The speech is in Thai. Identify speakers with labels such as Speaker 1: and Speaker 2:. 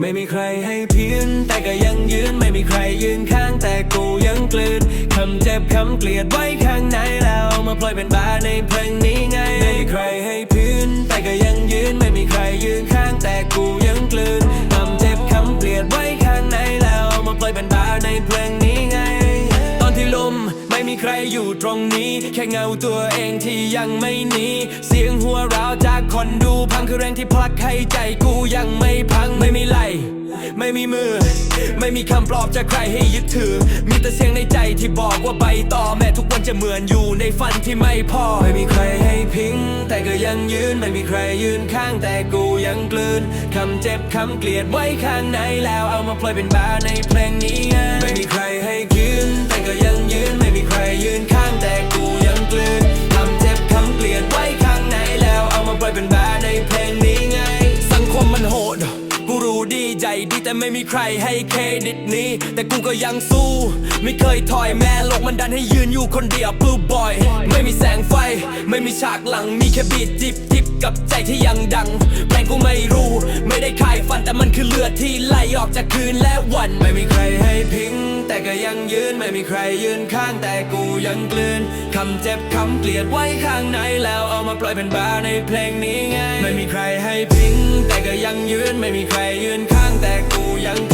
Speaker 1: ไม่มีใครให้เพียนแต่ก็ยังยืน ไม่มีใครยืนข้างแต่กูยังกลืนคำเจ็บคำเกลียดไว้ข้างในแล้วเอามาปล่อยเป็นบาในเพลงนี้ไงไม่มีใครให้ อยู่ตรงนี้ แค่เงาตัวเองที่ยังไม่หนีเสียงหัวเราจากคนดูพังคือแรงที่พลักให้ใจกูยังไม่พังไม่มีไหลไม่มีมือ ไม่มีคำปลอบจากใครให้ยึดถือ มีแต่เสียงในใจที่บอกว่าไปต่อแม้ทุกวันจะเหมือนอยู่ในฝันที่ไม่พอ ไม่มีใครให้พิง แต่ก็ยังยืน ไม่มีใครยืนข้างแต่กูยังกลืน คำเจ็บคำเกลียดไว้ข้างในแล้วเอามาปล่อยเป็นบาในเพลงนี้ ดีใจดีแต่ไม่มีใครให้เครดิตนี้ แต่กูก็ยังสู้ ไม่เคยถอยแม้โลกมันดันให้ยืนอยู่คนเดียวปื้บอย ไม่มีแสงไฟ ไม่มีฉากหลัง มีแค่บีทจิบจิบกับใจที่ยังดังเพลงกูไม่รู้ ไม่ได้ขายฝันแต่มันคือเลือดที่ไหลออกจากคืนและวัน ไม่มีใครให้พิง แต่ก็ยังยืนไม่มีใครยืนข้างแต่กูยังกลืนคำเจ็บคำเกลียดไว้ข้างในแล้วเอามาปล่อยเป็นบาในเพลงนี้ไง ไม่มีใครให้พิง ยังยืนไม่มีใครยืนข้างแต่กูยัง